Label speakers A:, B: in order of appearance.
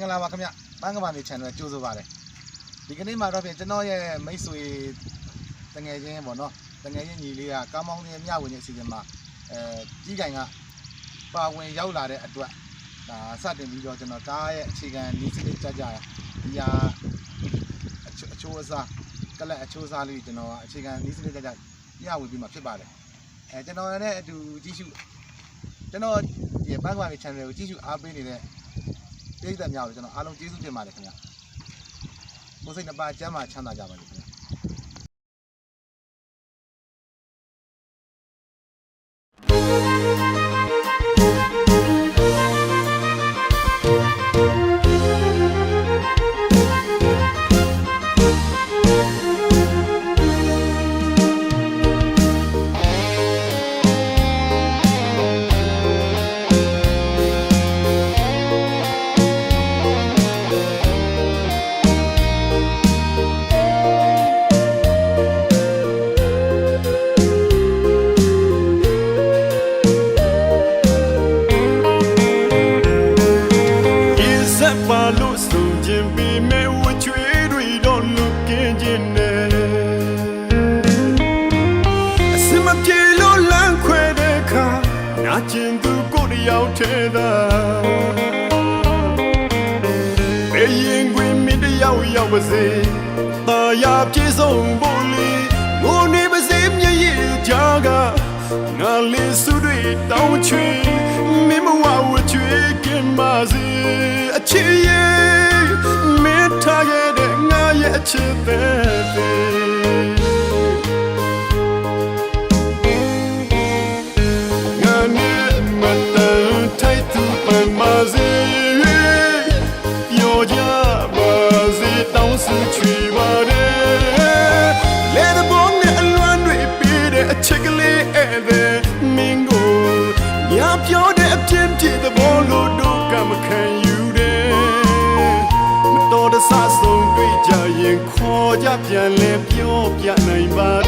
A: မင်္ဂလာပါခင်ဗျပန်းကဘာနေ channel ကြိုးဆိုပါတယ်ဒီကနေ့မှာတော့ပြင်ကျွန်တော်ရဲ့မိတ်ဆွေတငယ်ချင်းပေါ့နော်တငယ်ချင်းညီလေးကကားမောင်းနေမြဝင်နေအစီအစဉ်မှာအဲကြီးကင်ကပါဝင်ရောက်လာတဲ့အတွက်ဒါစတင်ပြီးတော့ကျွန်တော်ကားရဲ့အခြေခံနီးစနစ်ကြကြဒီဟာအချိုးအချိုးအစားကလပ်အချိုးအစားလေးကျွန်တော်အခြေခံနီးစနစ်ကြကြမျှဝေပြီးမှဖြစ်ပါတယ်အဲကျွန်တော်နဲ့အတူကြည့်ရှုကျွန်တော်ဒီပန်းကဘာနေ channel ကိုကြည့်ရှုအားပေးနေတဲ့ ပြည်သက်များကိုကျွန်တော်အားလုံးကျေးဇူးတင်ပါတယ်ခင်ဗျာကိုယ်စိတ်နှစ်ပါးကျမ်းမာချမ်းသာကြပါစေခင်ဗျာ
B: နာကျင်သူကိုယ်တယောက်ထဲသာဘယ်ရင်ခွင်မင်းတယောက်ရောက်ပါစေတာယာပြေဆုံးဖို့လေငိုနေပါစေမျက်ရည်ကြားကငါလေးစုတွေတောင်းချွေမင်းမဝဝချွေကင်းပါစေအချစ်ရဲ့မင်းထားခဲ့တဲ့ငါရဲ့အချစ်တဲ့တဲ့ငါ ချွေပါတယ်လေတဲ့ဘုံနဲ့အလွမ်းတွေပြီးတဲ့အချစ်ကလေးဧည့်သည်မင်းကိုညာပြောတဲ့အပြင်းပြေတဲ့ဘောလို့တို့ကမခံယူတယ်မတော်တဆဆုံးတွေ့ကြရင်ခေါ်ကြပြန်လဲပြောပြနိုင်ပါတ